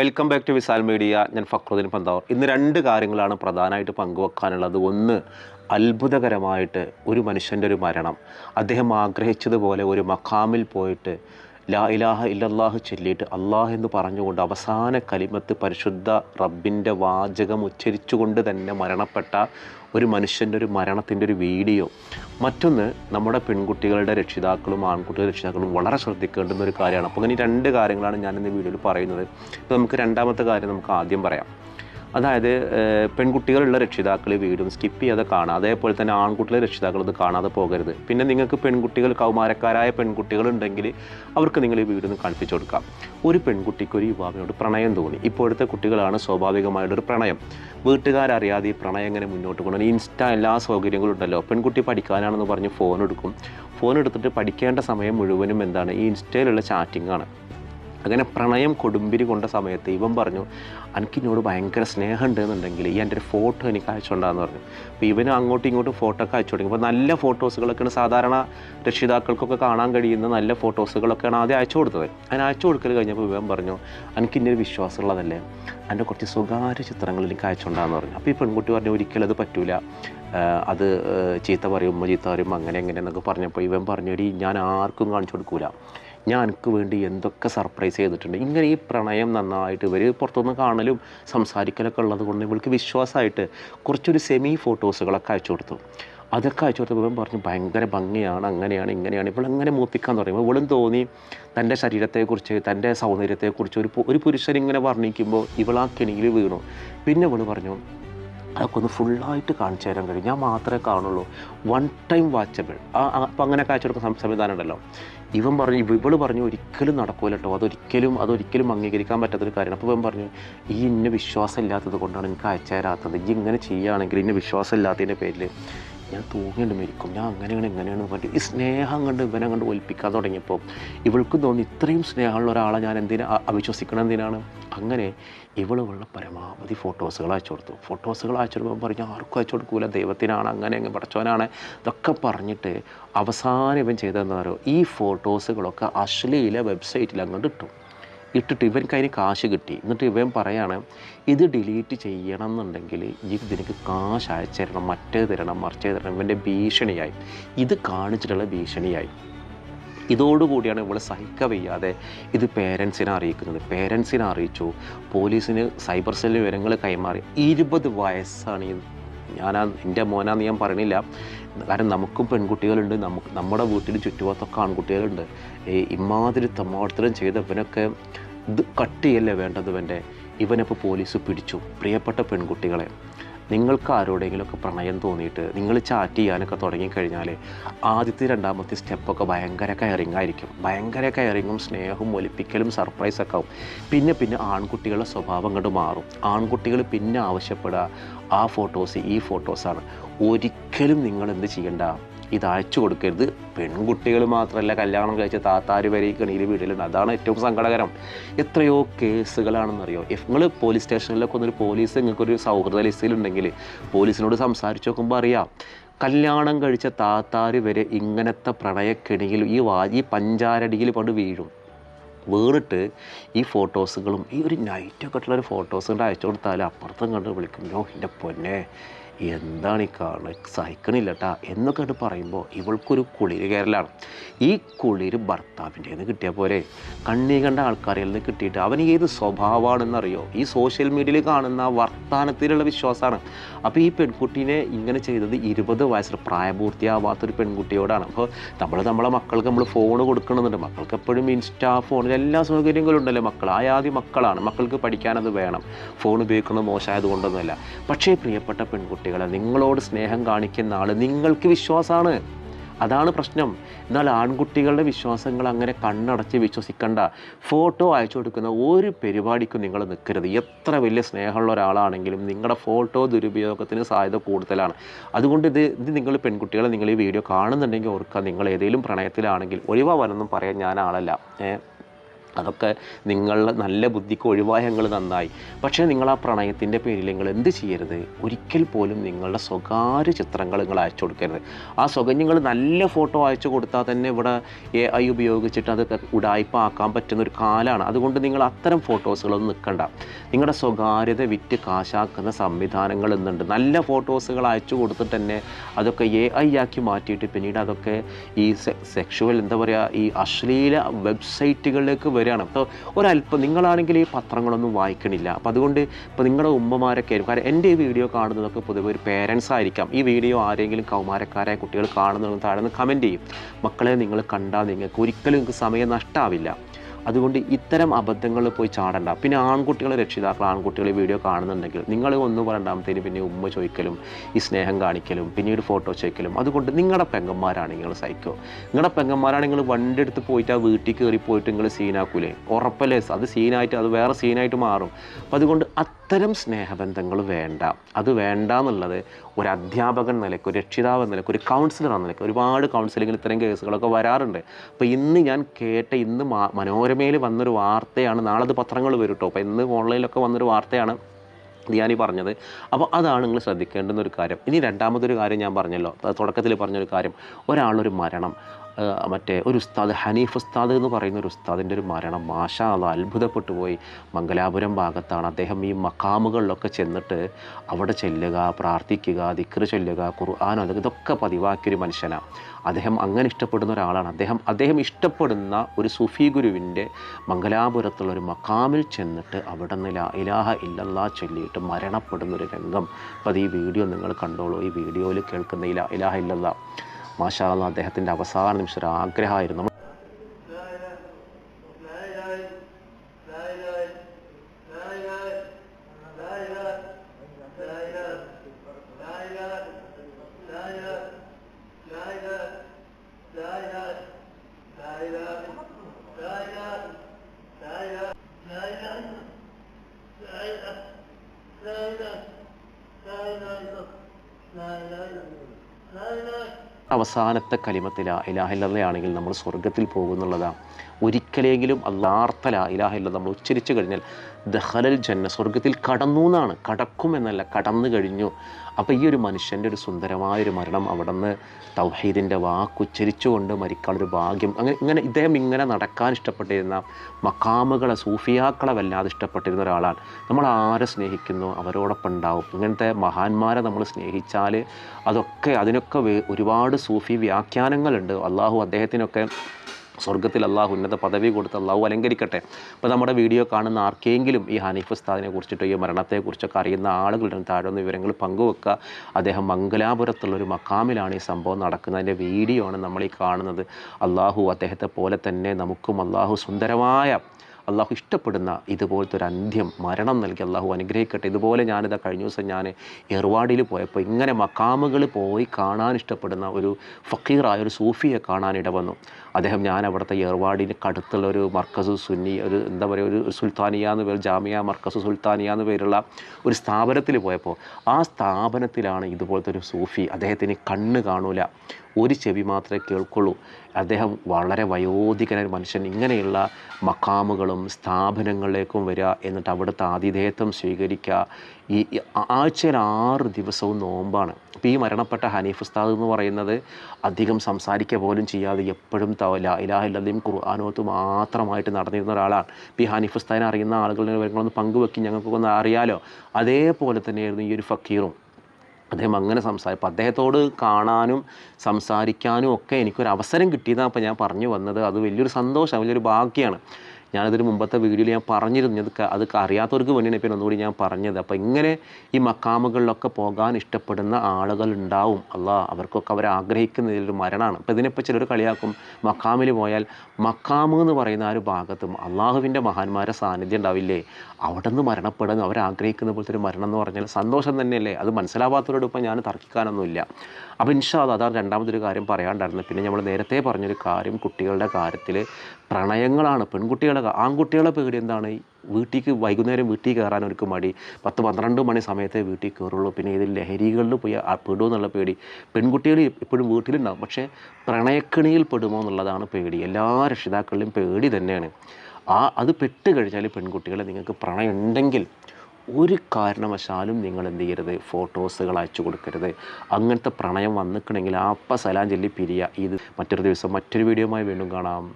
Welcome back to Visal media ഞാൻ ഫക്രുദ്ദീൻ പന്താവർ. ഇന്ന് രണ്ട് കാര്യങ്ങളാണ് പ്രധാനമായിട്ട് പങ്കുവെക്കാനുള്ളത്. ഒന്ന് അത്ഭുതകരമായിട്ട് ഒരു മനുഷ്യന്റെ ഒരു മരണം. അദ്ദേഹം ആഗ്രഹിച്ചതുപോലെ ഒരു മഖാമിൽ പോയിട്ട് ലാ ഇലാഹ ഇല്ലല്ലാഹ് ചൊല്ലിയിട്ട് അള്ളാഹ് എന്ന് പറഞ്ഞുകൊണ്ട് അവസാന കലിമത്ത് പരിശുദ്ധ റബ്ബിന്റെ വാചകം ഉച്ചരിച്ചുകൊണ്ട് തന്നെ മരണപ്പെട്ട ഒരു മനുഷ്യന്റെ ഒരു മരണത്തിന്റെ ഒരു വീഡിയോ. മറ്റൊന്ന് നമ്മുടെ പെൺകുട്ടികളുടെ രക്ഷിതാക്കളും ആൺകുട്ടികളുടെ രക്ഷിതാക്കളും വളരെ ശ്രദ്ധിക്കേണ്ടുന്ന ഒരു കാര്യമാണ്. അപ്പോൾ ഇനി രണ്ട് കാര്യങ്ങളാണ് ഞാൻ ഇന്ന് വീഡിയോയിൽ പറയുന്നത്. ഇപ്പോൾ നമുക്ക് രണ്ടാമത്തെ കാര്യം നമുക്ക് ആദ്യം പറയാം. അതായത് പെൺകുട്ടികളുള്ള രക്ഷിതാക്കൾ വീടും സ്കിപ്പ് ചെയ്യാതെ കാണുക അതേപോലെ തന്നെ ആൺകുട്ടികളെ രക്ഷിതാക്കൾ ഇത് കാണാതെ പോകരുത്. പിന്നെ നിങ്ങൾക്ക് പെൺകുട്ടികൾ കൗമാരക്കാരായ പെൺകുട്ടികളുണ്ടെങ്കിൽ അവർക്ക് നിങ്ങൾ ഈ വീടൊന്ന് കാണിപ്പിച്ചു കൊടുക്കാം. ഒരു പെൺകുട്ടിക്ക് ഒരു യുവാവിനോട് പ്രണയം തോന്നി. ഇപ്പോഴത്തെ കുട്ടികളാണ് സ്വാഭാവികമായിട്ടൊരു പ്രണയം. വീട്ടുകാരറിയാതെ ഈ പ്രണയം എങ്ങനെ മുന്നോട്ട് കൊണ്ടുപോകണം ഇൻസ്റ്റ എല്ലാ സൗകര്യങ്ങളും ഉണ്ടല്ലോ. പെൺകുട്ടി പഠിക്കാനാണെന്ന് പറഞ്ഞ് ഫോൺ എടുക്കും. ഫോൺ എടുത്തിട്ട് പഠിക്കേണ്ട സമയം മുഴുവനും എന്താണ്? ഈ ഇൻസ്റ്റയിലുള്ള ചാറ്റിംഗ് ആണ്. അങ്ങനെ പ്രണയം കൊടുമ്പിരി കൊണ്ട സമയത്ത് ഇവൻ പറഞ്ഞു എനിക്ക് ഇന്നോട് ഭയങ്കര സ്നേഹമുണ്ട് എന്നുണ്ടെങ്കിൽ ഈ എന്റെ ഒരു ഫോട്ടോ എനിക്ക് അയച്ചുകൊണ്ടാന്ന് പറഞ്ഞു. അപ്പോൾ ഇവന് അങ്ങോട്ടും ഇങ്ങോട്ടും ഫോട്ടോ ഒക്കെ അയച്ചു തുടങ്ങി അപ്പോൾ നല്ല ഫോട്ടോസുകളൊക്കെയാണ് സാധാരണ രക്ഷിതാക്കൾക്കൊക്കെ കാണാൻ കഴിയുന്ന നല്ല ഫോട്ടോസുകളൊക്കെയാണ് ആദ്യം അയച്ചു കൊടുത്തത്. അതിന് അയച്ചു കൊടുക്കൽ കഴിഞ്ഞപ്പോൾ ഇവൻ പറഞ്ഞു എനിക്ക് ഇന്നൊരു വിശ്വാസമുള്ളതല്ലേ? എന്റെ കുറച്ച് സ്വകാര്യ ചിത്രങ്ങൾ എനിക്ക് അയച്ചുകൊണ്ടാന്ന് പറഞ്ഞു. അപ്പോൾ ഈ പെൺകുട്ടി പറഞ്ഞു ഒരിക്കലും അത് പറ്റൂല. അത് ചീത്ത പറയും ഉമ്മ ചീത്ത പറയും അങ്ങനെ എങ്ങനെ എന്നൊക്കെ പറഞ്ഞപ്പോൾ ഇവൻ പറഞ്ഞു ഒരു ഞാൻ ആർക്കും കാണിച്ചു കൊടുക്കൂല. ഞാൻ എനിക്ക് വേണ്ടി എന്തൊക്കെ സർപ്രൈസ് ചെയ്തിട്ടുണ്ട്. ഇങ്ങനെ ഈ പ്രണയം നന്നായിട്ട് ഇവർ പുറത്തുനിന്ന് കാണലും സംസാരിക്കലൊക്കെ ഉള്ളത് കൊണ്ട് ഇവൾക്ക് വിശ്വാസമായിട്ട് കുറച്ചൊരു സെമി ഫോട്ടോസുകളൊക്കെ അയച്ചു കൊടുത്തു. അതൊക്കെ അയച്ചു കൊടുത്തപ്പോൾ പറഞ്ഞു ഭയങ്കര ഭംഗിയാണ് അങ്ങനെയാണ് ഇങ്ങനെയാണ്. ഇവളങ്ങനെ മൂപ്പിക്കാൻ തുടങ്ങി. ഇവളും തോന്നി തന്റെ ശരീരത്തെക്കുറിച്ച് തന്റെ സൗന്ദര്യത്തെക്കുറിച്ച് ഒരു ഒരു പുരുഷൻ ഇങ്ങനെ വർണിക്കുമ്പോൾ ഇവൾ ആ കെണിയിൽ വീണു. പിന്നെ ഇവൾ പറഞ്ഞു അതൊക്കെ ഒന്ന് ഫുള്ളായിട്ട് കാണിച്ചു തരാൻ കഴിയും. ഞാൻ മാത്രമേ കാണുള്ളൂ. വൺ ടൈം വാച്ചബിൾ അപ്പം അങ്ങനെ കാഴ്ച കൊടുക്കുന്ന സംവിധാനം ഉണ്ടല്ലോ. ഇവൻ പറഞ്ഞു ഇവൾ പറഞ്ഞു ഒരിക്കലും നടക്കൂല കേട്ടോ അതൊരിക്കലും അതൊരിക്കലും അംഗീകരിക്കാൻ പറ്റാത്തൊരു കാര്യമാണ്. അപ്പോൾ ഇവൻ പറഞ്ഞു ഈ ഇന്ന വിശ്വാസം ഇല്ലാത്തത് കൊണ്ടാണ് എനിക്ക് അയച്ചു തരാത്തത് ഇങ്ങനെ ചെയ്യുകയാണെങ്കിൽ ഇന്ന വിശ്വാസം ഇല്ലാത്തതിന്റെ പേരിൽ ഞാൻ തൂങ്ങിയിട്ട് മരിക്കും. ഞാൻ അങ്ങനെയാണ് എങ്ങനെയാണ് പറ്റും ഈ സ്നേഹം കണ്ട് ഇവനെ കണ്ട് ഒലിപ്പിക്കാൻ തുടങ്ങിയപ്പോൾ ഇവൾക്ക് തോന്നി ഇത്രയും സ്നേഹമുള്ള ഒരാളെ ഞാൻ എന്തിനാ അവിശ്വസിക്കണം എന്തിനാണ്? അങ്ങനെ ഇവളുള്ള പരമാവധി ഫോട്ടോസുകൾ അയച്ചു കൊടുത്തു. ഫോട്ടോസുകൾ അയച്ചു കൊടുക്കുമ്പോൾ പറഞ്ഞു ആർക്കും അയച്ചു കൊടുക്കൂല. ദൈവത്തിനാണ് അങ്ങനെ അങ്ങ് പഠിച്ചവനാണ് ഇതൊക്കെ പറഞ്ഞിട്ട് അവസാനം ഇവൻ ചെയ്തതെന്ന് പറയുമോ? ഈ ഫോട്ടോസുകളൊക്കെ അശ്ലീല വെബ്സൈറ്റിൽ അങ്ങോട്ട് ഇട്ടു. ഇട്ടിട്ട് ഇവർക്ക് അതിന് കാശ് കിട്ടി. എന്നിട്ട് ഇവൻ പറയാണ് ഇത് ഡിലീറ്റ് ചെയ്യണം എന്നുണ്ടെങ്കിൽ ഇത് ഇതിനക്ക് കാശ് അയച്ചുതരണം മറ്റേ തരണം മറിച്ചേ തരണം. ഇവന്റെ ഭീഷണിയായി. ഇത് കാണിച്ചിട്ടുള്ള ഭീഷണിയായി. ഇതോടുകൂടിയാണ് ഇവൾ സഹിക്ക വയ്യാതെ ഇത് പേരൻസിനെ അറിയിക്കുന്നത്. പേരൻസിനെ അറിയിച്ചു. പോലീസിന് സൈബർ സെല്ലിൽ വിവരങ്ങൾ കൈമാറി. ഇരുപത് വയസ്സാണ് ഈ ഞാൻ എന്റെ മോനാന്ന് ഞാൻ പറയണില്ല. കാരണം നമുക്കും പെൺകുട്ടികളുണ്ട്. നമുക്ക് നമ്മുടെ വീട്ടിൽ ചുറ്റുപാത്തൊക്കെ ആൺകുട്ടികളുണ്ട്. ഈ ഇമാതിരി തമ്മാടത്തരം ചെയ്ത ഇവനൊക്കെ ഇത് കട്ട് ചെയ്യല്ലേ വേണ്ടത് ഇവന്റെ? ഇവനിപ്പോൾ പോലീസ് പിടിച്ചു. പ്രിയപ്പെട്ട പെൺകുട്ടികളെ നിങ്ങൾക്ക് ആരോടെങ്കിലുമൊക്കെ പ്രണയം തോന്നിയിട്ട് നിങ്ങൾ ചാറ്റ് ചെയ്യാനൊക്കെ തുടങ്ങിക്കഴിഞ്ഞാൽ ആദ്യത്തെ രണ്ടാമത്തെ സ്റ്റെപ്പൊക്കെ ഭയങ്കര കയറിങ് ആയിരിക്കും. ഭയങ്കര കയറിങ്ങും സ്നേഹവും ഒലിപ്പിക്കലും സർപ്രൈസൊക്കെ ആവും. പിന്നെ പിന്നെ ആൺകുട്ടികളുടെ സ്വഭാവം കണ്ട് മാറും. ആൺകുട്ടികൾ പിന്നെ ആവശ്യപ്പെടുക. ആ ഫോട്ടോസ് ഈ ഫോട്ടോസാണ് ഒരിക്കലും നിങ്ങൾ എന്ത് ചെയ്യണ്ട. ഇത് അയച്ചു കൊടുക്കരുത്. പെൺകുട്ടികൾ മാത്രമല്ല കല്യാണം കഴിച്ച താത്താര് വരെ ഈ കണിയിൽ വീട്ടിലുണ്ട് അതാണ് ഏറ്റവും സങ്കടകരം. എത്രയോ കേസുകളാണെന്നറിയോ? നിങ്ങൾ പോലീസ് സ്റ്റേഷനിലൊക്കെ ഒന്നൊരു പോലീസ് നിങ്ങൾക്കൊരു സൗഹൃദ ലിസ്റ്റിലുണ്ടെങ്കിൽ പോലീസിനോട് സംസാരിച്ച് നോക്കുമ്പോൾ അറിയാം. കല്യാണം കഴിച്ച താത്താര് വരെ ഇങ്ങനത്തെ പ്രണയക്കെണിയിൽ ഈ വാ ഈ പഞ്ചാരടിയിൽ പണ്ട് വീഴും. വീണിട്ട് ഈ ഫോട്ടോസുകളും ഈ ഒരു നൈറ്റൊക്കെ ഉള്ള ഒരു ഫോട്ടോസ് കൊണ്ട് അയച്ചു കൊടുത്താൽ അപ്പുറത്തും കണ്ട് വിളിക്കും എന്റെ പൊന്നെ. എന്താണ് ഈ കാണുന്നത്? സഹിക്കണില്ല എന്നൊക്കെ ആയിട്ട് പറയുമ്പോൾ ഇവൾക്കൊരു കുളിര് കയറലാണ് ഈ കുളിര് ഭർത്താവിന്റെ നിന്ന് കിട്ടിയ പോലെ കണ്ണീ കണ്ട ആൾക്കാരിൽ നിന്ന് കിട്ടിയിട്ട് അവന് ഏത് സ്വഭാവമാണെന്നറിയോ? ഈ സോഷ്യൽ മീഡിയയിൽ കാണുന്ന വർത്താനത്തിലുള്ള വിശ്വാസമാണ് അപ്പോൾ ഈ പെൺകുട്ടീനെ ഇങ്ങനെ ചെയ്തത് ഇരുപത് വയസ്സിൽ പ്രായപൂർത്തിയാവാത്തൊരു പെൺകുട്ടിയോടാണ്. അപ്പോൾ നമ്മൾ നമ്മളെ മക്കൾക്ക് നമ്മൾ ഫോൺ കൊടുക്കണമെന്നുണ്ട് മക്കൾക്ക് എപ്പോഴും ഇൻസ്റ്റാ ഫോൺ എല്ലാ സൗകര്യങ്ങളും ഉണ്ടല്ലോ മക്കൾ ആയാദ്യം മക്കളാണ്. മക്കൾക്ക് പഠിക്കാനത് വേണം. ഫോൺ ഉപയോഗിക്കുന്നത് മോശമായത് കൊണ്ടൊന്നുമല്ല. പക്ഷേ പ്രിയപ്പെട്ട പെൺകുട്ടികളെ നിങ്ങളോട് സ്നേഹം കാണിക്കുന്ന ആൾ നിങ്ങൾക്ക് വിശ്വാസമാണ് അതാണ് പ്രശ്നം. എന്നാൽ ആൺകുട്ടികളുടെ വിശ്വാസങ്ങൾ അങ്ങനെ കണ്ണടച്ച് വിശ്വസിക്കണ്ട. ഫോട്ടോ അയച്ചു കൊടുക്കുന്ന ഒരു പരിപാടിക്കും നിങ്ങൾ നിൽക്കരുത്. എത്ര വലിയ സ്നേഹമുള്ള ഒരാളാണെങ്കിലും നിങ്ങളുടെ ഫോട്ടോ ദുരുപയോഗത്തിന് സാധ്യത കൂടുതലാണ്. അതുകൊണ്ട് ഇത് ഇത് നിങ്ങൾ പെൺകുട്ടികളെ നിങ്ങൾ ഈ വീഡിയോ കാണുന്നുണ്ടെങ്കിൽ ഓർക്കുക. നിങ്ങൾ ഏതെങ്കിലും പ്രണയത്തിലാണെങ്കിൽ ഒഴിവാവാനൊന്നും പറയാൻ ഞാൻ ആളല്ല. അതൊക്കെ നിങ്ങൾ നല്ല ബുദ്ധിക്ക് ഒഴിവായ ഞങ്ങൾ നന്നായി. പക്ഷേ നിങ്ങൾ ആ പ്രണയത്തിന്റെ പേരിൽ നിങ്ങൾ എന്ത് ചെയ്യരുത്? ഒരിക്കൽ പോലും നിങ്ങളുടെ സ്വകാര്യ ചിത്രങ്ങൾ നിങ്ങൾ അയച്ചു കൊടുക്കരുത്. ആ സ്വകം നിങ്ങൾ നല്ല ഫോട്ടോ അയച്ചു കൊടുത്താൽ തന്നെ ഇവിടെ എ ഐ ഉപയോഗിച്ചിട്ട് അത് ഉടായ്പ ആക്കാൻ പറ്റുന്ന ഒരു കാലമാണ് അതുകൊണ്ട് നിങ്ങൾ അത്തരം ഫോട്ടോസുകളൊന്നും നിൽക്കണ്ട. നിങ്ങളുടെ സ്വകാര്യത വിറ്റ് കാശാക്കുന്ന സംവിധാനങ്ങൾ ഇന്നുണ്ട്. നല്ല ഫോട്ടോസുകൾ അയച്ചു കൊടുത്തിട്ട് തന്നെ അതൊക്കെ എ ഐ ആക്കി മാറ്റിയിട്ട് പിന്നീട് അതൊക്കെ ഈ സെക്ഷുവൽ എന്താ പറയുക ഈ അശ്ലീല വെബ്സൈറ്റുകളിലേക്ക് വരികയാണ്. അപ്പോൾ ഒരല്പം നിങ്ങളാണെങ്കിൽ ഈ പത്രങ്ങളൊന്നും വായിക്കണില്ല. അപ്പോൾ അതുകൊണ്ട് ഇപ്പോൾ നിങ്ങളുടെ ഉമ്മമാരൊക്കെ ആയിരിക്കും. കാരണം എന്റെ ഈ വീഡിയോ കാണുന്നതൊക്കെ പൊതുവെ ഒരു പേരൻസ് ആയിരിക്കാം. ഈ വീഡിയോ ആരെങ്കിലും കൗമാരക്കാരായ കുട്ടികൾ കാണുന്നതെന്ന് താഴെ നിന്ന് കമന്റ് ചെയ്യും. മക്കളെ നിങ്ങൾ കണ്ടാൽ നിങ്ങൾക്ക് ഒരിക്കലും നിങ്ങൾക്ക് സമയം നഷ്ടമാവില്ല അതുകൊണ്ട് ഇത്തരം അബദ്ധങ്ങൾ പോയി ചാടണ്ട. പിന്നെ ആൺകുട്ടികളെ രക്ഷിതാക്കൾ ആൺകുട്ടികൾ വീഡിയോ കാണുന്നുണ്ടെങ്കിൽ നിങ്ങൾ ഒന്ന് രണ്ടാമത്തേന് പിന്നെ ഉമ്മ ചോദിക്കലും ഈ സ്നേഹം കാണിക്കലും പിന്നീട് ഫോട്ടോ ചോദിക്കലും. അതുകൊണ്ട് നിങ്ങളുടെ പെങ്ങന്മാരാണ് നിങ്ങൾ സഹിക്കോ നിങ്ങളുടെ പെങ്ങന്മാരാണ് നിങ്ങൾ വണ്ടി എടുത്ത് പോയിട്ട് ആ വീട്ടിൽ കയറി പോയിട്ട് നിങ്ങൾ സീനാക്കൂലേ ഉറപ്പല്ലേ? അത് സീനായിട്ട് അത് വേറെ സീനായിട്ട് മാറും. അപ്പം അതുകൊണ്ട് അത്തരം സ്നേഹബന്ധങ്ങൾ വേണ്ട. അത് വേണ്ട എന്നുള്ളത് ഒരു അധ്യാപകൻ നിലയ്ക്ക് ഒരു രക്ഷിതാവ് എന്ന നിലയ്ക്ക് ഒരു കൗൺസിലർ എന്ന നിലയ്ക്ക് ഒരുപാട് കൗൺസിലിങ്ങിൽ ഇത്തരം കേസുകളൊക്കെ വരാറുണ്ട്. അപ്പോൾ ഇന്ന് ഞാൻ കേട്ട ഇന്ന് മനോരമയിൽ വന്നൊരു വാർത്തയാണ് നാളെ അത് പത്രങ്ങൾ വരും കേട്ടോ അപ്പോൾ ഇന്ന് ഓൺലൈനിലൊക്കെ വന്നൊരു വാർത്തയാണ് ഞാനീ പറഞ്ഞത്. അപ്പോൾ അതാണ് നിങ്ങൾ ശ്രദ്ധിക്കേണ്ടുന്ന ഒരു കാര്യം. ഇനി രണ്ടാമതൊരു കാര്യം ഞാൻ പറഞ്ഞല്ലോ തുടക്കത്തിൽ പറഞ്ഞൊരു കാര്യം. ഒരാളൊരു മരണം. മറ്റേ ഒരു ഉസ്താദ് ഹനീഫ് ഉസ്താദ് എന്ന് പറയുന്ന ഒരു ഉസ്താദിന്റെ ഒരു മരണം മാഷാ അത് അത്ഭുതപ്പെട്ടു പോയി. മംഗലാപുരം ഭാഗത്താണ് അദ്ദേഹം ഈ മക്കാമുകളിലൊക്കെ ചെന്നിട്ട് അവിടെ ചെല്ലുക പ്രാർത്ഥിക്കുക ദിക്ർ ചൊല്ലുക ഖുർആൻ അല്ലെങ്കിൽ ഇതൊക്കെ പതിവാക്കിയൊരു മനുഷ്യനാണ് അദ്ദേഹം അങ്ങനെ ഇഷ്ടപ്പെടുന്ന ഒരാളാണ്. അദ്ദേഹം അദ്ദേഹം ഇഷ്ടപ്പെടുന്ന ഒരു സുഫി ഗുരുവിന്റെ മംഗലാപുരത്തുള്ള ഒരു മക്കാമിൽ ചെന്നിട്ട് അവിടെ നിന്ന് ഇലാഹ ഇല്ലല്ലാ ചൊല്ലിയിട്ട് മരണപ്പെടുന്നൊരു രംഗം. അപ്പോൾ അത് ഈ വീഡിയോ നിങ്ങൾ കണ്ടോളൂ. ഈ വീഡിയോയിൽ കേൾക്കുന്ന ഇല ഇലാഹ ഇല്ലല്ലാ മാഷാ അല്ലാ അദ്ദേഹത്തിന്റെ അവസാന നിമിഷം ഒരു ആഗ്രഹമായിരുന്നു. അവസാനത്തെ കലിമത്തില ഇലാഹില്ലതയാണെങ്കിൽ നമ്മൾ സ്വർഗത്തിൽ പോകുന്നുള്ളതാണ് ഒരിക്കലെങ്കിലും അല്ലാർത്തല ഇലാഹില്ല നമ്മൾ ഉച്ചരിച്ചു കഴിഞ്ഞാൽ ദഹലൽ ജന്ന സ്വർഗത്തിൽ കടന്നു എന്നാണ്. കടക്കും എന്നല്ല കടന്നു കഴിഞ്ഞു. അപ്പോൾ ഈ ഒരു മനുഷ്യന്റെ ഒരു സുന്ദരമായൊരു മരണം അവിടെ നിന്ന് തൗഹീദിന്റെ വാക്കുച്ചരിച്ചുകൊണ്ട് മരിക്കാനൊരു ഭാഗ്യം. അങ്ങനെ ഇങ്ങനെ ഇദ്ദേഹം ഇങ്ങനെ നടക്കാൻ ഇഷ്ടപ്പെട്ടിരുന്ന മക്കാമുകളെ സൂഫിയാക്കളെ വല്ലാതെ ഇഷ്ടപ്പെട്ടിരുന്ന ഒരാളാണ്. നമ്മൾ ആരെ സ്നേഹിക്കുന്നു? അവരോടൊപ്പം ഉണ്ടാവും. ഇങ്ങനത്തെ മഹാന്മാരെ നമ്മൾ സ്നേഹിച്ചാൽ അതൊക്കെ അതിനൊക്കെ ഒരുപാട് സൂഫി വ്യാഖ്യാനങ്ങളുണ്ട്. അള്ളാഹു അദ്ദേഹത്തിനൊക്കെ സ്വർഗത്തിൽ അള്ളാഹു ഉന്നത പദവി കൊടുത്ത് അള്ളാഹു അലങ്കരിക്കട്ടെ. അപ്പോൾ നമ്മുടെ വീഡിയോ കാണുന്ന ആർക്കെങ്കിലും ഈ ഹനീഫ് ഉസ്താദിനെ കുറിച്ചിട്ടോ ഈ മരണത്തെക്കുറിച്ചൊക്കെ അറിയുന്ന ആളുകളുടെ താഴെ ഒന്ന് വിവരങ്ങൾ പങ്കുവെക്കുക. അദ്ദേഹം മംഗലാപുരത്തുള്ളൊരു മക്കാമിലാണ് ഈ സംഭവം നടക്കുന്നതിന്റെ വീഡിയോ ആണ് നമ്മൾ ഈ കാണുന്നത്. അള്ളാഹു അദ്ദേഹത്തെ പോലെ തന്നെ നമുക്കും അള്ളാഹു സുന്ദരമായ അള്ളാഹു ഇഷ്ടപ്പെടുന്ന ഇതുപോലത്തെ ഒരു അന്ത്യം മരണം നൽകി അള്ളാഹു അനുഗ്രഹിക്കട്ടെ. ഇതുപോലെ ഞാനിതാ കഴിഞ്ഞ ദിവസം ഞാൻ എർവാടിയിൽ പോയപ്പോൾ ഇങ്ങനെ മക്കാമുകൾ പോയി കാണാൻ ഇഷ്ടപ്പെടുന്ന ഒരു ഫക്കീറായ ഒരു സൂഫിയെ കാണാനിട ഇടവന്നു. അദ്ദേഹം ഞാൻ അവിടുത്തെ ഏർവാടിന് കടുത്തുള്ള ഒരു മർക്കസ് സുന്നി ഒരു എന്താ പറയുക ഒരു സുൽത്താനിയ എന്ന് പേര് ജാമിയ മർക്കസ് സുൽത്താനിയ എന്ന് പേരുള്ള ഒരു സ്ഥാപനത്തിൽ പോയപ്പോൾ ആ സ്ഥാപനത്തിലാണ് ഇതുപോലത്തെ ഒരു സൂഫി അദ്ദേഹത്തിന് കണ്ണ് കാണൂല. ഒരു ചെവി മാത്രമേ കേൾക്കുള്ളൂ. അദ്ദേഹം വളരെ വയോധികനായ ഒരു മനുഷ്യൻ. ഇങ്ങനെയുള്ള മക്കാമുകളും സ്ഥാപനങ്ങളിലേക്കും വരിക എന്നിട്ട് അവിടുത്തെ ആതിഥേയത്വം സ്വീകരിക്കുക ഈ ആഴ്ചയിൽ ആറ് ദിവസവും നോമ്പാണ്. അപ്പോൾ ഈ മരണപ്പെട്ട ഹനീഫ് ഉസ്താദ് എന്ന് പറയുന്നത് അധികം സംസാരിക്കുക പോലും ചെയ്യാതെ എപ്പോഴും തവല ഇലാഹില്ലതയും ഖുർആാനോത്ത് മാത്രമായിട്ട് നടന്നിരുന്ന ഒരാളാണ്. ഇപ്പോൾ ഈ ഹനീഫ് ഉസ്താദിനെ അറിയുന്ന ആളുകളുടെ വിവരങ്ങളൊന്ന് പങ്കുവെക്കും ഞങ്ങൾക്കൊന്ന് അറിയാലോ? അതേപോലെ തന്നെയായിരുന്നു ഈ ഒരു ഫക്കീറും. അദ്ദേഹം അങ്ങനെ സംസാരി അപ്പോൾ അദ്ദേഹത്തോട് കാണാനും സംസാരിക്കാനും ഒക്കെ എനിക്കൊരു അവസരം കിട്ടിയതാണ് അപ്പോൾ ഞാൻ പറഞ്ഞു വന്നത്. അത് വലിയൊരു സന്തോഷം വലിയൊരു ഭാഗ്യമാണ് ഞാനതൊരു മുമ്പത്തെ വീഡിയോയിൽ ഞാൻ പറഞ്ഞിരുന്നു അത് അത് അറിയാത്തവർക്ക് വേണ്ടിയാണ് പിന്നെ ഒന്നുകൂടി ഞാൻ പറഞ്ഞത്. അപ്പോൾ ഇങ്ങനെ ഈ മക്കാമുകളിലൊക്കെ പോകാൻ ഇഷ്ടപ്പെടുന്ന ആളുകൾ ഉണ്ടാവും. അല്ലാ അവർക്കൊക്കെ അവർ ആഗ്രഹിക്കുന്നതിലൊരു മരണമാണ്. അപ്പോൾ ഇതിനെപ്പോൾ ചിലർ കളിയാക്കും. മക്കാമിൽ പോയാൽ മക്കാമ് എന്ന് പറയുന്ന ആ ഒരു ഭാഗത്തും അള്ളാഹുവിന്റെ മഹാന്മാരെ സാന്നിധ്യം ഉണ്ടാവില്ലേ? അവിടെ നിന്ന് മരണപ്പെടുന്ന അവർ ആഗ്രഹിക്കുന്ന പോലത്തെ ഒരു മരണം എന്ന് പറഞ്ഞാൽ സന്തോഷം തന്നെയല്ലേ? അത് മനസ്സിലാവാത്തവരോട് ഇപ്പം ഞാൻ തർക്കിക്കാനൊന്നുമില്ല. അപ്പോൾ ഇൻഷാദ് അതാണ് രണ്ടാമതൊരു കാര്യം പറയാണ്ടായിരുന്നു പിന്നെ നമ്മൾ നേരത്തെ പറഞ്ഞൊരു കാര്യം കുട്ടികളുടെ കാര്യത്തിൽ പ്രണയങ്ങളാണ്. പെൺകുട്ടികളുടെ കാ- ആൺകുട്ടികളെ പേടി എന്താണ്? വീട്ടിലേക്ക് വൈകുന്നേരം വീട്ടിൽ കയറാൻ അവർക്ക് മടി. പത്ത് പന്ത്രണ്ട് മണി സമയത്തെ വീട്ടിൽ കയറുള്ളൂ. പിന്നെ ഇതിൽ ലഹരികളിൽ പോയി പെടുമോ എന്നുള്ള പേടി. പെൺകുട്ടികൾ എപ്പോഴും വീട്ടിലുണ്ടാവും. പക്ഷേ പ്രണയക്കിണിയിൽ പെടുമോ എന്നുള്ളതാണ് പേടി. എല്ലാ രക്ഷിതാക്കളിലും പേടി തന്നെയാണ്. ആ അത് പെട്ട് കഴിഞ്ഞാൽ പെൺകുട്ടികളെ നിങ്ങൾക്ക് പ്രണയം ഉണ്ടെങ്കിൽ ഒരു കാരണവശാലും നിങ്ങൾ എന്ത് ചെയ്യരുത്? ഫോട്ടോസുകൾ അയച്ചു കൊടുക്കരുത്. അങ്ങനത്തെ പ്രണയം വന്നിക്കണമെങ്കിൽ അപ്പം സലാം ചൊല്ലി പിരിയ. ഇത് മറ്റൊരു ദിവസം മറ്റൊരു വീഡിയോയുമായി വീണ്ടും കാണാം.